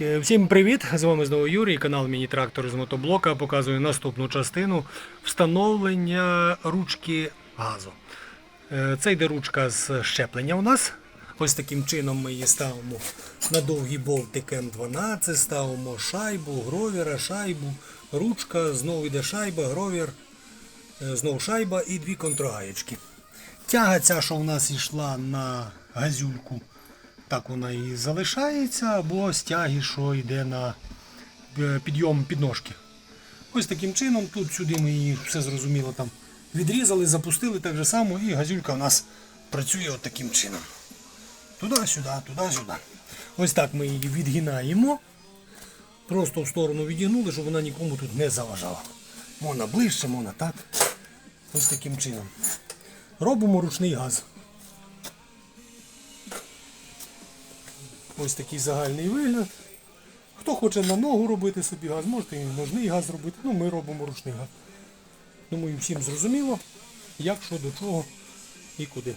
Е, Всім привіт! З вами знову Юрій, канал Міні-трактор з мотоблока. Показую наступну частину встановлення ручки газу. Е, Це йде ручка з щеплення у нас. Ось таким чином ми її ставимо на довгий болтик М12, ставимо шайбу, гровіра, шайбу, ручка, знову йде шайба, гровір, е, знову шайба і дві контрогаєчки. Тяга ця, що в нас йшла на газюльку, так вона і залишається, або стяги, що йде на е, підйом підножки. Ось таким чином, тут сюди ми її все зрозуміло там відрізали, запустили так же само, і газюлька у нас працює от таким чином. Туди-сюди, туди-сюди. Ось так ми її відгинаємо. Просто в сторону відігнули, щоб вона нікому тут не заважала. Можна ближче, можна так. Ось таким чином. Робимо ручний газ. Ось такий загальний вигляд. Хто хоче на ногу робити собі газ, можете і ножний газ робити. Ну, ми робимо ручний газ. Думаю, всім зрозуміло, як, що, до чого і куди.